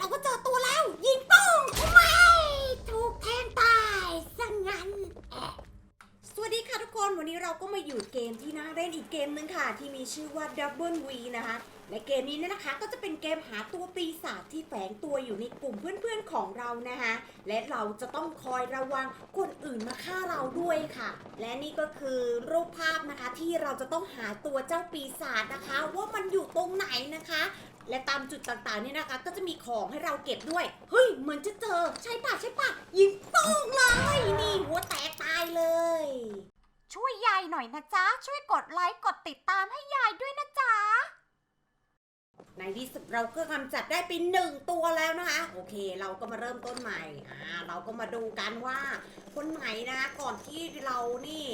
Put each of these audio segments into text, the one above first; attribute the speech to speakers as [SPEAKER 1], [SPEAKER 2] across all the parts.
[SPEAKER 1] เราก็เจอตัวแล้ว ยิงป้องทำไมถูกแทงตายซะงั้นแอะสวัสดีค่ะทุกค นวันนี้เราก็มาอยู่เกมที่น่าเล่นอีกเกมหนึ่งค่ะ ที่มีชื่อว่า Double V นะคะในเกมนี้เนยนะคะก็จะเป็นเกมหาตัวปีศาจที่แฝงตัวอยู่ในกลุ่มเพื่อนๆของเรานะคะ และเราจะต้องคอยระวังคนอื่นมาฆ่าเราด้วยค่ะ และนี่ก็คือรูปภาพนะคะที่เราจะต้องหาตัวเจ้าปีศาจนะคะ ว่ามันอยู่ตรงไหนนะคะ และตามจุดต่างๆเนี่ยนะคะ ก็จะมีของให้เราเก็บด้วยเฮ้ยเหมือนจะเจอใช่ปะใช่ปะยิงโป้งเลย นี่หัวแตกตายเลย
[SPEAKER 2] ช่วยยายห น่อยนะจ๊ะ ช่วยกดไลค์กดติดตามให้ยายด้วยนะจ๊ะ
[SPEAKER 1] ในที่สุดเราก็กำจัดได้ไปหนึ่งตัวแล้วนะคะ โอเค เราก็มาเริ่มต้นใหม่อ่าเราก็มาดูกันว่า คนไหนนะก่อนที่เรานี่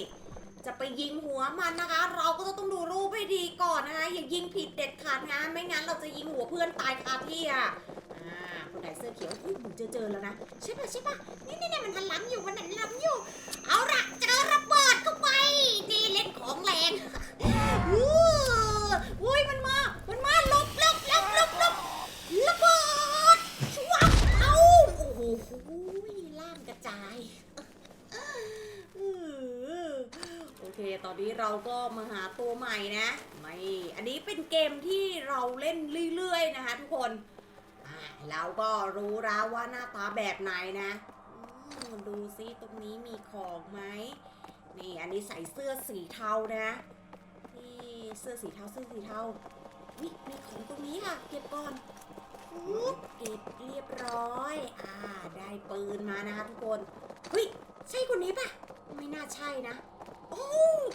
[SPEAKER 1] จะไปยิงหัวมันนะคะ เราก็ต้องดูรูปให้ดีก่อนนะคะอย่ายิงผิดเด็ดขาดนะไม่งั้นเราจะยิงหัวเพื่อนตายคาที่อะอ่าคนไหนเสื้อเขียวเฮ้ยผมเจอเจอแล้วนะใช่ปะใช่ปะนี่นี่นี่มันหันหลังอยู่มันหันหลังอยู่ เอาละเบิดเข้าไป นี่เล่นของแรง อู้อุ้ยมันมา มันมาหลบหลบหลบหลบหลบระเบิดชวับเอาโอ้โหล่าง กระจายโอเค ตอนนี้เราก็มาหาตัวใหม่นะ ไม่ อันนี้เป็นเกมที่เราเล่นเรื่อยๆนะคะทุกคนเราก็รู้แล้วว่าหน้าตาแบบไหนนะดูซิตรงนี้มีของไหมนี่อันนี้ใส่เสื้อสีเทานะนี่เสื้อสีเทาเสื้อสีเทาวิมีของตรงนี้ค่ะ เก็บก่อน อุ๊บเก็บเรียบร้อย อ่า ได้ปืนมานะคะทุกคนเฮ้ยใช่คนนี้ปะไม่น่าใช่นะ โอ้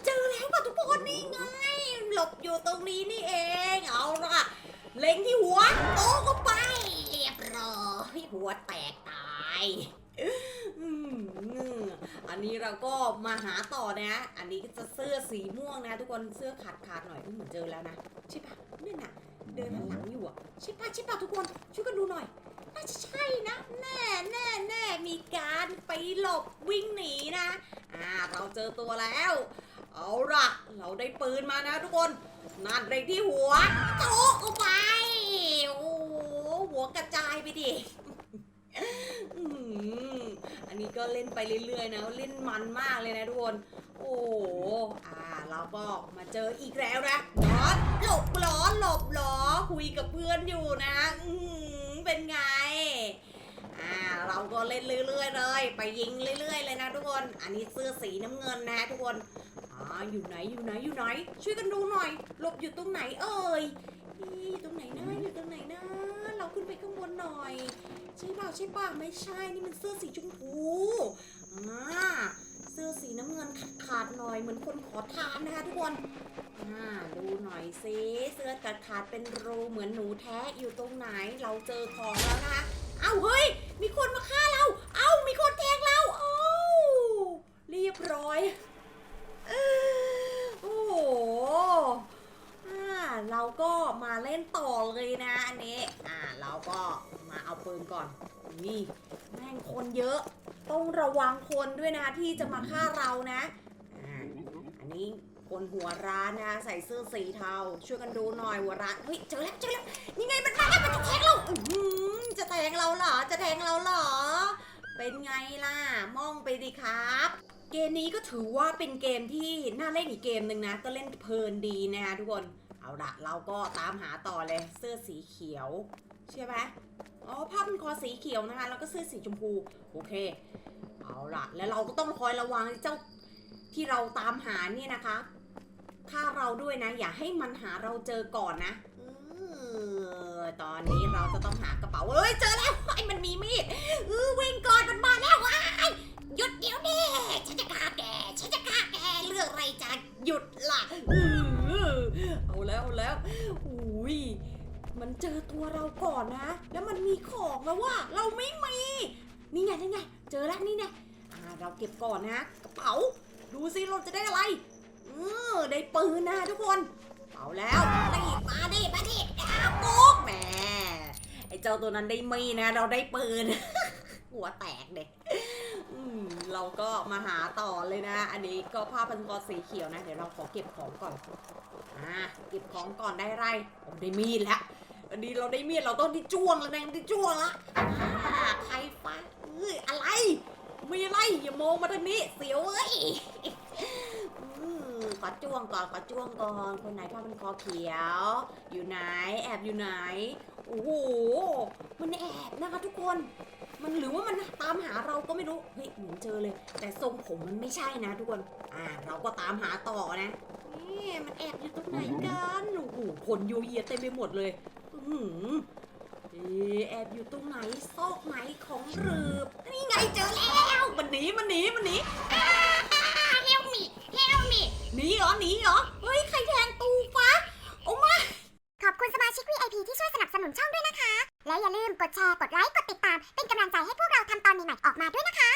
[SPEAKER 1] เจอแล้วป่ะทุกคนนี่ไง หลบอยู่ตรงนี้นี่เอง เอาละเล็งที่หัวโอ้ก็ไป เรียบร้อยหัวแตกตายอันนี้เราก็มาหาต่อนะ อันนี้ก็จะเสื้อสีม่วงนะ ทุกคนเสื้อขาดขาดๆหน่อยเหมือนเจอแล้วนะใช่ป่ะ เดินหันหลังอยู่อะใช่ปะใช่ปะทุกคน ช่วยกันดูหน่อย น่าจะใช่นะ แน่แน่แน่มีการไปหลบวิ่งหนีนะ อ่า เราเจอตัวแล้ว เอาล่ะ เราได้ปืนมานะทุกคน นัดเล็งที่หัวโตะเข้าไป โอ้โหหัวกระจายไปดิอืมอันนี้ก็เล่นไปเรื่อยๆนะ เล่นมันมากเลยนะทุกคน โอ้โหอ่า เราก็มาเจออีกแล้วนะนอนหลบหลอหลบหลอคุยกับเพื่อนอยู่นะอืมเป็นไงอ่าเราก็เล่นเรื่อยๆเลย ไปยิงเรื่อย ๆ เลยนะทุกคนอันนี้เสื้อสีน้ำเงินนะทุกคนอ่าอยู่ไหนอยู่ไหนอยู่ไหน ช่วยกันดูหน่อย หลบอยู่ตรงไหนเอ่ยนี่ตรงไหนนะอยู่ตรงไหนนะเราขึ้นไปข้างบนหน่อยใช่เปล่าใช่เปล่าไม่ใช่นี่มันเสื้อสีชมพูอ่า เสื้อสีน้ำเงินขาดขาดหน่อยเหมือนคนขอทานนะคะทุกคนอ่าดูหน่อยสิเสื้อขาดขาดเป็นรูเหมือนหนูแท้อยู่ตรงไหนเราเจอของแล้วนะคะเอ้าเฮ้ย มีคนมาฆ่าเรา เอ้ามีคนแทงเราเอ้เรียบร้อยโอ้โหอ่าเราก็มาเล่นต่อเลยนะอันนี้อ่าเราก็มาเอาปืนก่อนนี่แม่งคนเยอะ ต้องระวังคนด้วยนะที่จะมาฆ่าเรานะอ่าอันนี้คนหัวร้านนะใส่เสื้อสีเทา ช่วยกันดูหน่อยหัวร้านเฮ้ยเจอแล้วเจอแล้วนี่ไงมันมาแล้วมันจะแทงเราอื้อหือจะแทงเราเหรอจะแทงเราเหรอ เป็นไงล่ะมองไปดิครับ เกมนี้ก็ถือว่าเป็นเกมที่น่าเล่นอีกเกมหนึ่งนะก็เล่นเพลินดีนะคะทุกคน เอาละเราก็ตามหาต่อเลยเสื้อสีเขียว ใช่ไหมอ๋อผ้าพันคอสีเขียวนะคะ แล้วก็เสื้อสีชมพู โอเค เอาละแล้วเราก็ต้องคอยระวังเจ้าที่เราตามหาเนี่ยนะคะฆ่าเราด้วยนะ อย่าให้มันหาเราเจอก่อนนะตอนนี้เราจะต้องหากระเป๋าเอ้ยเจอแล้วไอ้มันมีมีดเออวิ่งก่อนมันมาแล้วว้ายหยุดเดี๋ยวนี้ฉันจะฆ่าแกฉันจะฆ่าแกเรื่องอะไรจะหยุดล่ะเออเอาแล้วเอาแล้วอุ้ย มันเจอตัวเราก่อนนะ แล้วมันมีของแล้วว่าเราไม่มี นี่ไงนี่ไง เจอแล้วนี่ไงอ่าเราเก็บก่อนนะ กระเป๋า ดูสิเราจะได้อะไรเออได้ปืนนะทุกคนเอาแล้วนี่มาดิมาดิอาวปุ๊กแหมไอ้เจ้าตัวนั้นได้มีนะ เราได้ปืน หัวแตกเด็อืมเราก็มาหาต่อเลยนะ อันนี้ก็ผ้าพันคอสีเขียวนะ เดี๋ยวเราขอเก็บของก่อน อ่า เก็บของก่อนได้ไรโอ้ได้มีดแล้ว อันนี้เราได้เมียดเราต้องที่จ้วงแล้วนะที่จ้วงละใครฟ้าเอ้ยอะไรไม่อะไรอย่ามองมาทางนี้ เสียวเอ้ยอืมขอจ้วงก่อนขอจ้วงก่อนคนไหนผ้าเป็นคอเขียว อยู่ไหน แอบอยู่ไหนโอ้โหมันแอบนะคะทุกคน มันหรือว่ามันตามหาเราก็ไม่รู้เฮ้ยเหมือนเจอเลย แต่ทรงผมมันไม่ใช่นะทุกคน อ่า เราก็ตามหาต่อนะนี่มันแอบอยู่ตรงไหนกันโอ้โหคนโยเยเต็มไปหมดเลย แอบอยู่ตรงไหนซอกไหนของหลืบนี่ไงเจอแล้วมันหนีมันหนีมันหนีเฮลมีเฮลมีหนีเหรอหนีเหรอเฮ้ยใครแทงตูฟ้าโอ้มา
[SPEAKER 3] ขอบคุณสมาชิก VIP ที่ช่วยสนับสนุนช่องด้วยนะคะ และอย่าลืมกดแชร์กดไลค์กดติดตามเป็นกำลังใจให้พวกเราทำตอนใหม่ๆออกมาด้วยนะคะ